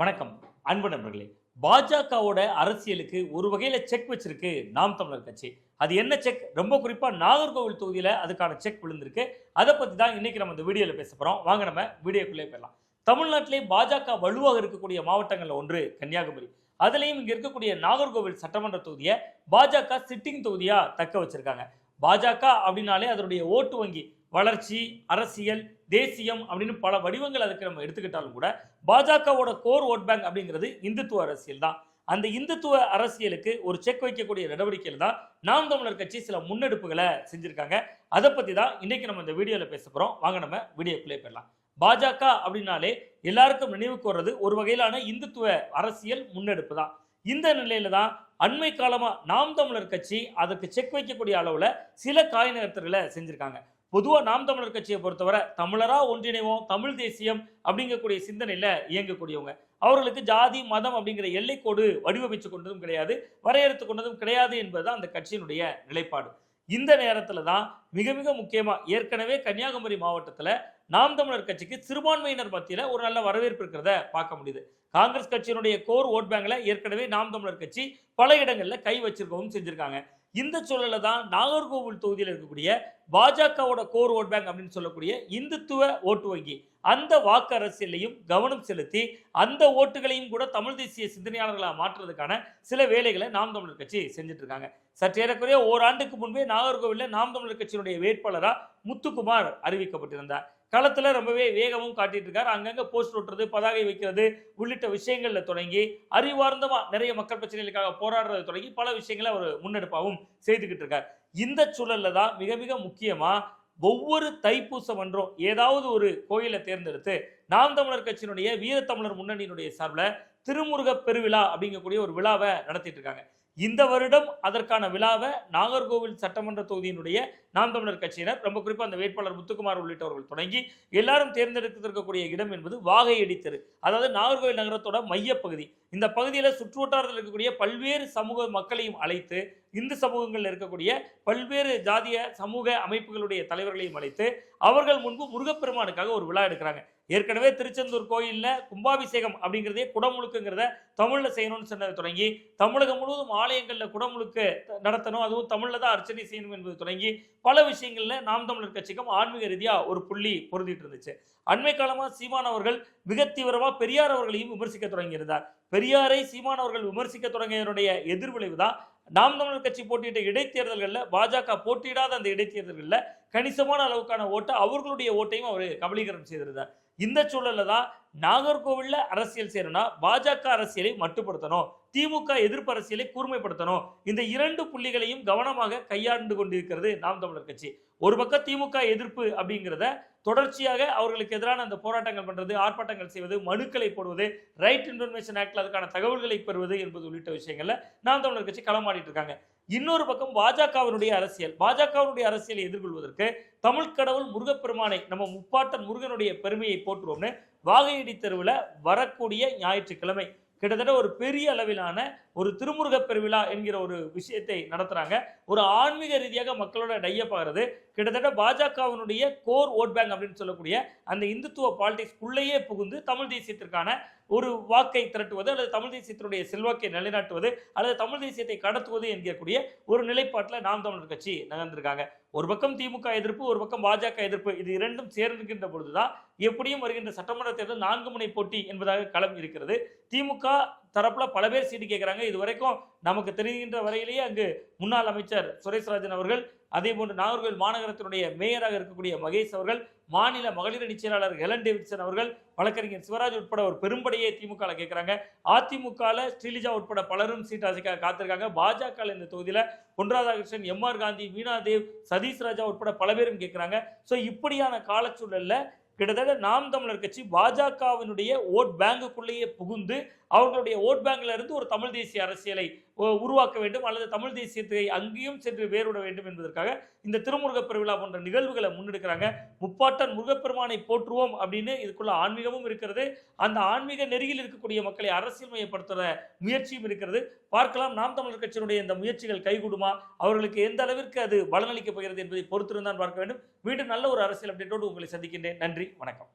வணக்கம் அன்பு நண்பர்களே. பாஜகவோட அரசியலுக்கு ஒரு வகையில் செக் வச்சிருக்கு நாம் தமிழர் கட்சி. அது என்ன செக் ரொம்ப குறிப்பாக நாகர்கோவில் தொகுதியில் அதுக்கான செக் விழுந்திருக்கு. அதை பற்றி தான் இன்னைக்கு நம்ம இந்த வீடியோவில் பேச போகிறோம் வாங்க நம்ம வீடியோக்குள்ளே போயிடலாம். தமிழ்நாட்டிலே பாஜக வலுவாக இருக்கக்கூடிய மாவட்டங்களில் ஒன்று கன்னியாகுமரி. அதுலேயும் இங்கே இருக்கக்கூடிய நாகர்கோவில் சட்டமன்ற தொகுதியை பாஜக சிட்டிங் தொகுதியாக தக்க வச்சுருக்காங்க. பாஜக அப்படின்னாலே அதனுடைய ஓட்டு வங்கி வளர்ச்சி அரசியல் தேசியம் அப்படின்னு பல வடிவங்கள் அதுக்கு நம்ம எடுத்துக்கிட்டாலும் கூட பாஜகவோட கோர் ஓட் பேங்க் அப்படிங்கிறது இந்துத்துவ அரசியல் தான். அந்த இந்துத்துவ அரசியலுக்கு ஒரு செக் வைக்கக்கூடிய நடவடிக்கையில் தான் நாம் தமிழர் கட்சி சில முன்னெடுப்புகளை செஞ்சுருக்காங்க. அதை பற்றி தான் இன்றைக்கி நம்ம இந்த வீடியோவில் பேச போகிறோம் வாங்க நம்ம வீடியோக்குள்ளே போயிடலாம். பாஜக அப்படின்னாலே எல்லாருக்கும் நினைவுக்கு வர்றது ஒரு வகையிலான இந்துத்துவ அரசியல் முன்னெடுப்பு தான். இந்த நிலையில தான் அண்மை காலமாக நாம் தமிழர் கட்சி அதற்கு செக் வைக்கக்கூடிய அளவில் சில காய் நகர்த்தல்களை பொதுவாக நாம் தமிழர் கட்சியை பொறுத்தவரை தமிழராக ஒன்றிணைவோம் தமிழ் தேசியம் அப்படிங்கக்கூடிய சிந்தனையில் இயங்கக்கூடியவங்க. அவர்களுக்கு ஜாதி மதம் அப்படிங்கிற எல்லைக்கோடு வடிவமைச்சு கொண்டதும் கிடையாது வரையறுத்து கொண்டதும் கிடையாது என்பதுதான் அந்த கட்சியினுடைய நிலைப்பாடு. இந்த நேரத்தில் தான் மிக மிக முக்கியமாக ஏற்கனவே கன்னியாகுமரி மாவட்டத்தில் நாம் தமிழர் கட்சிக்கு சிறுபான்மையினர் மத்தியில் ஒரு நல்ல வரவேற்பு இருக்கிறத பார்க்க முடியுது. காங்கிரஸ் கட்சியினுடைய கோர் ஓட் பேங்கில் ஏற்கனவே நாம் தமிழர் கட்சி பல இடங்களில் கை வச்சிருக்கவும் செஞ்சுருக்காங்க. இந்த சூழலில் தான் நாகர்கோவில் தொகுதியில் இருக்கக்கூடிய பாஜகவோட கோர் ஓட் பேங்க் அப்படின்னு சொல்லக்கூடிய இந்துத்துவ ஓட்டு வங்கி அந்த வாக்கு அரசியலையும் கவனம் செலுத்தி அந்த ஓட்டுகளையும் கூட தமிழ் தேசிய சிந்தனையாளர்களாக மாற்றுறதுக்கான சில வேலைகளை நாம் தமிழர் கட்சி செஞ்சுட்டு இருக்காங்க சற்று ஏறக்குறைய ஓராண்டுக்கு முன்பே நாகர்கோவிலில் நாம் தமிழர் கட்சியினுடைய வேட்பாளராக முத்துக்குமார் அறிவிக்கப்பட்டிருந்தார். களத்தில் ரொம்பவே வேகமும் காட்டிட்டு இருக்கார் அங்கங்கே போஸ்ட் ஓட்டுறது பதாகை வைக்கிறது உள்ளிட்ட விஷயங்களில் தொடங்கி அறிவார்ந்தமாக நிறைய மக்கள் பிரச்சனைகளுக்காக போராடுறது தொடங்கி பல விஷயங்களை அவர் முன்னெடுப்பாகவும் செய்துக்கிட்டு இருக்கார் இந்த சூழல்ல தான் மிக மிக முக்கியமாக ஒவ்வொரு தைப்பூசம் அன்றும் ஏதாவது ஒரு கோயிலை தேர்ந்தெடுத்து நாம் தமிழர் கட்சியினுடைய வீரத்தமிழர் முன்னணியினுடைய சார்பில் திருமுருக பெருவிழா அப்படிங்கக்கூடிய ஒரு விழாவை நடத்திட்டு இருக்காங்க. இந்த வருடம் அதற்கான விழாவை நாகர்கோவில் சட்டமன்ற தொகுதியினுடைய நாம் தமிழர் கட்சியினர் ரொம்ப குறிப்பாக அந்த வேட்பாளர் முத்துக்குமார் உள்ளிட்டவர்கள் தொடங்கி எல்லாரும் தேர்ந்தெடுத்திருக்கக்கூடிய இடம் என்பது வாகையடி தெரு. அதாவது நாகர்கோவில் நகரத்தோட மையப்பகுதி. இந்த பகுதியில் சுற்று வட்டாரத்தில் இருக்கக்கூடிய பல்வேறு சமூக மக்களையும் அழைத்து இந்து சமூகங்களில் இருக்கக்கூடிய பல்வேறு ஜாதிய சமூக அமைப்புகளுடைய தலைவர்களையும் அழைத்து அவர்கள் முன்பு முருகப்பெருமானுக்காக ஒரு விழா எடுக்கிறாங்க. ஏற்கனவே திருச்செந்தூர் கோயிலில் கும்பாபிஷேகம் அப்படிங்கிறதே குடமுழுக்குங்கிறத தமிழில் செய்யணும்னு சொன்னதை தொடங்கி தமிழகம் முழுவதும் ஆலயங்களில் குடமுழுக்கு நடத்தணும் அதுவும் தமிழில் தான் அர்ச்சனை செய்யணும் என்பது தொடங்கி பல விஷயங்களில் நாம் தமிழர் கட்சிக்கும் ஆன்மீக ரீதியாக ஒரு புள்ளி பொருந்திட்டு இருந்துச்சு. அண்மை காலமாக சீமான் அவர்கள் மிக தீவிரமாக பெரியார் அவர்களையும் விமர்சிக்க தொடங்கியிருந்தார். பெரியாரை சீமான் அவர்கள் விமர்சிக்க தொடங்கியதனுடைய எதிர்விளைவு தான் நாம் தமிழர் கட்சி போட்டியிட்ட இடைத்தேர்தல்களில் பாஜக போட்டியிடாத அந்த இடைத்தேர்தல்களில் கணிசமான அளவுக்கான ஓட்டை அவர்களுடைய ஓட்டையும் அவர் கபலீகரம் செய்திருந்தார். இந்த சூழலில் தான் நாகர்கோவில்ல அரசியல் செய்யணும்னா பாஜக அரசியலை மட்டுப்படுத்தணும். திமுக எதிர்ப்பு அரசியலை கூர்மைப்படுத்தணும். இந்த இரண்டு புள்ளிகளையும் கவனமாக கையாண்டு கொண்டிருக்கிறது நாம் தமிழர் கட்சி. ஒரு பக்கம் திமுக எதிர்ப்பு அப்படிங்கிறத தொடர்ச்சியாக அவர்களுக்கு எதிரான அந்த போராட்டங்கள் பண்ணுறது ஆர்ப்பாட்டங்கள் செய்வது மனுக்களை போடுவது ரைட் இன்ஃபர்மேஷன் ஆக்டில் அதுக்கான தகவல்களை பெறுவது என்பது உள்ளிட்ட விஷயங்களில் நாம் தமிழர் கட்சி களமாடிட்டு இருக்காங்க. இன்னொரு பக்கம் பாஜகவினுடைய அரசியல் பாஜகவினுடைய அரசியலை எதிர்கொள்வதற்கு தமிழ் கடவுள் முருகப்பெருமானை நம்ம முப்பாட்டன் முருகனுடைய பெருமையை போற்றுவோம்னு வாகையடி தெருவில் வரக்கூடிய ஞாயிற்றுக்கிழமை கிட்டத்தட்ட ஒரு பெரிய அளவிலான ஒரு திருமுருகப் பெருவிழா என்கிற ஒரு விஷயத்தை நடத்துகிறாங்க ஒரு ஆன்மீக ரீதியாக மக்களோட டையப் ஆகிறது கிட்டத்தட்ட பாஜகவினுடைய கோர் ஓட் பேங்க் அப்படின்னு சொல்லக்கூடிய அந்த இந்துத்துவ பாலிடிக்ஸ் உள்ளேயே புகுந்து தமிழ் தேசியத்திற்கான ஒரு வாக்கை திரட்டுவது அல்லது தமிழ் தேசியத்தினுடைய செல்வாக்கை நிலைநாட்டுவது அல்லது தமிழ் தேசியத்தை கடத்துவது என்கக்கூடிய ஒரு நிலைப்பாட்டில் நாம் தமிழர் கட்சி நகர்ந்திருக்காங்க. ஒரு பக்கம் திமுக எதிர்ப்பு ஒரு பக்கம் பாஜக எதிர்ப்பு இது இரண்டும் சேர்ந்திருக்கின்ற பொழுதுதான் எப்படியும் வருகின்ற சட்டமன்ற தேர்தல் நான்கு முனை போட்டி என்பதாக களம் இருக்கிறது. திமுக தரப்பில் பல பேர் சீட்டு கேட்குறாங்க இது வரைக்கும் நமக்கு தெரிகின்ற வரையிலேயே அங்கு முன்னாள் அமைச்சர் சுரேஷ்ராஜன் அவர்கள் அதே போன்று நாகர்கோவில் மாநகரத்தினுடைய மேயராக இருக்கக்கூடிய மகேஷ் அவர்கள் மாநில மகளிர் அணி செயலாளர் ஹெலன் டேவிட்சன் அவர்கள் வழக்கறிஞர் சிவராஜ் உட்பட ஒரு பெரும்படையை திமுக கேட்குறாங்க அதிமுகவில் ஸ்ரீலிஜா உட்பட பலரும் சீட் ஆசைக்காக காத்திருக்காங்க. பாஜக இந்த தொகுதியில் பொன் ராதாகிருஷ்ணன் எம் ஆர் காந்தி வீணாதேவ் சதீஷ் ராஜா உட்பட பல பேரும் கேட்குறாங்க ஸோ இப்படியான காலச்சூழலில் கிட்டத்தட்ட நாம் தமிழர் கட்சி பாஜகவினுடைய ஓட் பேங்குக்குள்ளேயே புகுந்து அவர்களுடைய ஓட் பேங்க்ல இருந்து ஒரு தமிழ் தேசிய அரசியலை உருவாக்க வேண்டும் அல்லது தமிழ் தேசியத்தை அங்கேயும் சென்று வேறுவிட வேண்டும் என்பதற்காக இந்த திருமுருகப் பெருவிழா போன்ற நிகழ்வுகளை முன்னெடுக்கிறாங்க. முப்பாட்டன் முருகப்பெருமானை போற்றுவோம் அப்படின்னு இதுக்குள்ள ஆன்மீகமும் இருக்கிறது. அந்த ஆன்மீக நெறியில் இருக்கக்கூடிய மக்களை அரசியல்மயப்படுத்துகிற முயற்சியும் இருக்கிறது. பார்க்கலாம் நாம் தமிழர் கட்சியினுடைய இந்த முயற்சிகள் கைகூடுமா? அவர்களுக்கு எந்த அளவிற்கு அது பலனளிக்கப் போகிறது என்பதை பொறுத்திருந்தான் பார்க்க வேண்டும். மீண்டும் நல்ல ஒரு அரசியல் அப்டேட்டோடு உங்களை சந்திக்கின்றேன். நன்றி வணக்கம்.